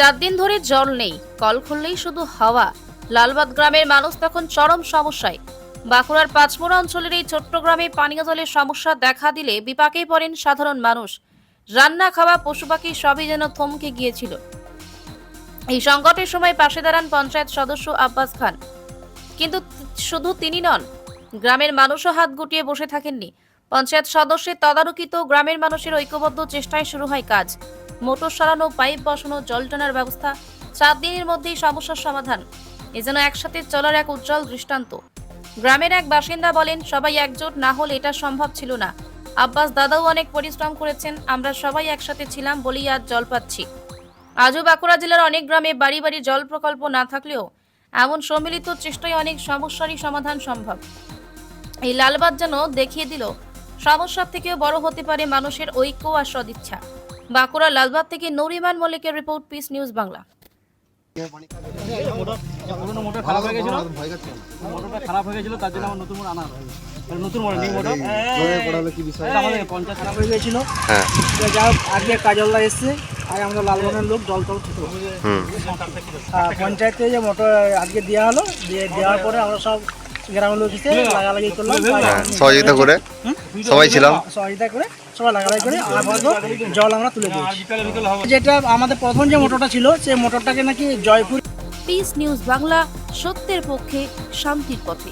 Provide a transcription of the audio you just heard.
চার দিন ধরে জল নেই, কল খুললেই শুধু হাওয়া। লালবাদ গ্রামের মানুষ তখন চরম সমস্যায়। বাঁকুড়ার পাঁচমোড়া অঞ্চলের এই ছোট্ট গ্রামে পানীয় জলের সমস্যা দেখা দিলে বিপাকেই পড়েন সাধারণ মানুষ। রান্না, খাওয়া, পশু পাখি সবই যেন থমকে গিয়েছিল। এই সংকটের সময় পাশে দাঁড়ান পঞ্চায়েত সদস্য আব্বাস খান। কিন্তু শুধু তিনি নন, গ্রামের মানুষও হাত গুটিয়ে বসে থাকেননি। পঞ্চায়েত সদস্যের তদারকিত গ্রামের মানুষের ঐক্যবদ্ধ চেষ্টায় শুরু হয় কাজ। মোটর সরানো, পাইপ বসানো, জল টানার ব্যবস্থা চার দিনের মধ্যেই সমস্যার সমাধান। এ যেন একসাথে চলার এক উজ্জ্বল দৃষ্টান্ত। গ্রামের এক বাসিন্দা বলেন, সবাই একজোট, না হলে এটা সম্ভব ছিল না। আব্বাস দাদাও অনেক পরিশ্রম করেছেন, আমরা সবাই একসাথে ছিলাম বলেই আজ জল পাচ্ছি। আজও বাঁকুড়া জেলার অনেক গ্রামে বাড়ি বাড়ি জল প্রকল্প না থাকলেও এমন সম্মিলিত চেষ্টায় অনেক সমস্যারই সমাধান সম্ভব। এই লালবাদ যেন দেখিয়ে দিল, সমস্যার থেকেও বড় হতে পারে মানুষের ঐক্য আর সদিচ্ছা। বাঁকুড়া লালবাগ থেকে নরিমান মল্লিকের রিপোর্ট পিস নিউজ বাংলা। পুরোনো মোটর খারাপ হয়ে। গেছিল মোটরটা খারাপ গেছিল তার জন্য আমার নতুন আনা হয়েছে নতুন মোটর নিউ মোটর আমাদের পঞ্চায়েত খারাপ গেছিল যা হোক আজকে কাজলদা এসছে আর আমরা লোক জল টল পঞ্চায়েতে যে মোটর আজকে দেওয়া হলো দিয়ে দেওয়ার পরে আমরা সব গ্রামের লোক এসে লাগালাগি করলাম হ্যাঁ সহযোগিতা করে সবাই ছিলাম। সহযোগিতা করে সবাই লাগালাগি করে আপাতত জল আমরা তুলে দিয়েছি। যেটা আমাদের প্রথম যে মোটরটা ছিল সেই মোটরটাকে নাকি জয়পুর পিস নিউজ বাংলা সত্যের পক্ষে শান্তির পথে।